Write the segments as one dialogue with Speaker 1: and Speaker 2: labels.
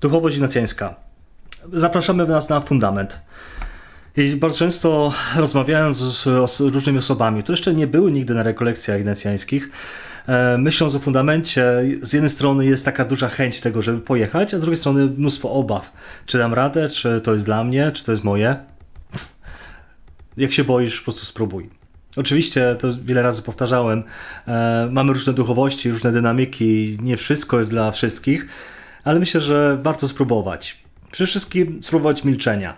Speaker 1: Duchowość ignacjańska. Zapraszamy nas na fundament. I bardzo często rozmawiając z, z różnymi osobami, które jeszcze nie były nigdy na rekolekcjach ignacjańskich, e, myśląc o fundamencie, z jednej strony jest taka duża chęć tego, żeby pojechać, a z drugiej strony mnóstwo obaw. Czy dam radę, czy to jest dla mnie, czy to jest moje. Jak się boisz, po prostu spróbuj. Oczywiście, to wiele razy powtarzałem, e, mamy różne duchowości, różne dynamiki, nie wszystko jest dla wszystkich, ale myślę, że warto spróbować. Przede wszystkim spróbować milczenia.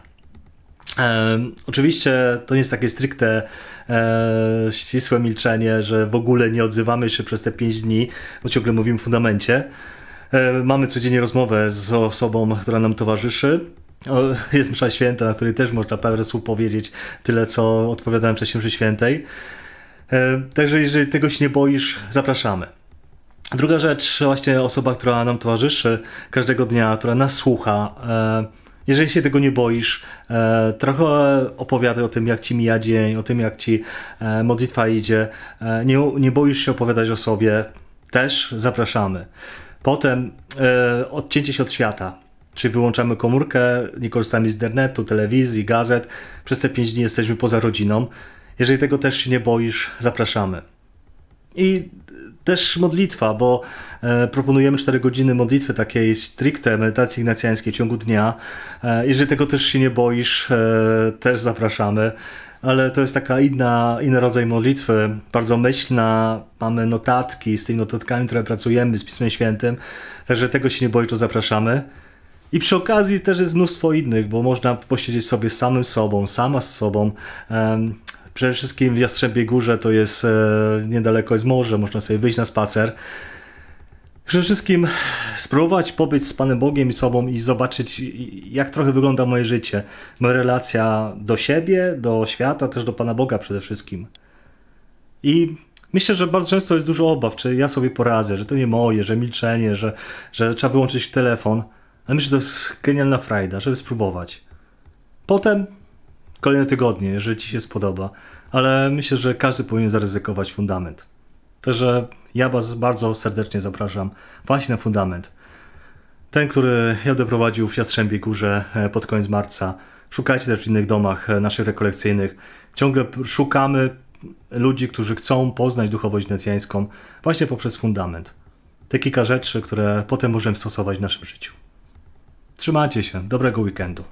Speaker 1: E, oczywiście to nie jest takie stricte e, ścisłe milczenie, że w ogóle nie odzywamy się przez te 5 dni, bo ciągle mówimy o fundamencie. E, mamy codziennie rozmowę z osobą, która nam towarzyszy. O, Jest msza święta, na której też można parę słów powiedzieć, tyle co odpowiadałem wcześniej mszy świętej. E, Także jeżeli tego się nie boisz, zapraszamy. Druga rzecz, właśnie osoba, która nam towarzyszy każdego dnia, która nas słucha. e, Jeżeli się tego nie boisz, e, trochę opowiadaj o tym, jak ci mija dzień, o tym, jak ci e, modlitwa idzie. Nie, nie boisz się opowiadać o sobie, też zapraszamy. Potem odcięcie się od świata. Czyli wyłączamy komórkę, nie korzystamy z internetu, telewizji, gazet. Przez te 5 dni jesteśmy poza rodziną. Jeżeli tego też się nie boisz, zapraszamy. I też modlitwa, bo e, proponujemy 4 godziny modlitwy takiej stricte medytacji ignacjańskiej w ciągu dnia. E, jeżeli tego też się nie boisz, e, też zapraszamy. Ale to jest taka inna, inny rodzaj modlitwy, bardzo myślna. Mamy notatki, z tymi notatkami, które pracujemy z Pismem Świętym. Także tego się nie boisz, to zapraszamy. I przy okazji też jest mnóstwo innych, bo można posiedzieć sobie samym sobą, sama z sobą. Przede wszystkim w Jastrzębiej Górze to jest e, niedaleko jest morze, można sobie wyjść na spacer. Przede wszystkim spróbować pobyć z Panem Bogiem i sobą i zobaczyć, jak trochę wygląda moje życie. Moja relacja do siebie, do świata, też do Pana Boga przede wszystkim. I myślę, że bardzo często jest dużo obaw, czy ja sobie poradzę, że to nie moje, że milczenie, że, że trzeba wyłączyć telefon. Ale myślę, że to jest genialna frajda, żeby spróbować. Potem kolejne tygodnie, jeżeli Ci się spodoba. Ale myślę, że każdy powinien zaryzykować fundament. Także ja Was bardzo serdecznie zapraszam właśnie na fundament. Ten, który ja będę prowadził w Jastrzębiej Górze e, pod koniec marca. Szukajcie też w innych domach e, naszych rekolekcyjnych. Ciągle szukamy ludzi, którzy chcą poznać duchowość nacjańską właśnie poprzez fundament. Te kilka rzeczy, które potem możemy stosować w naszym życiu. Trzymajcie się. Dobrego weekendu.